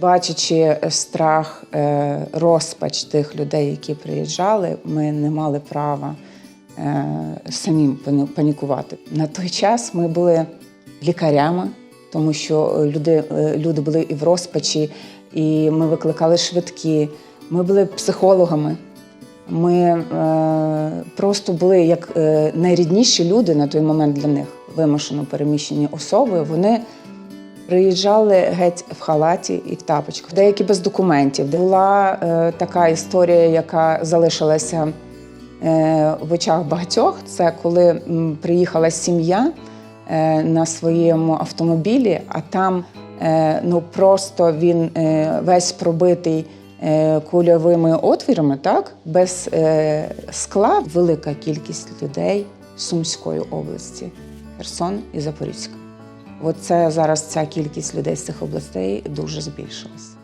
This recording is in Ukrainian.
Бачачи страх, е, розпач тих людей, які приїжджали, ми не мали права е, самим панікувати. На той час ми були лікарями, тому що люди, е, люди були і в розпачі, і ми викликали швидкі. Ми були психологами. Ми е, просто були як е, найрідніші люди на той момент для них, вимушено переміщені особи. Вони приїжджали геть в халаті і в тапочках, деякі без документів. Була е, така історія, яка залишилася е, в очах багатьох. Це коли м, приїхала сім'я е, на своєму автомобілі, а там е, ну просто він е, весь пробитий е, кульовими отвірами, так без е, скла. Велика кількість людей Сумської області, Херсон і Запорізька. Оце зараз ця кількість людей з цих областей дуже збільшилась.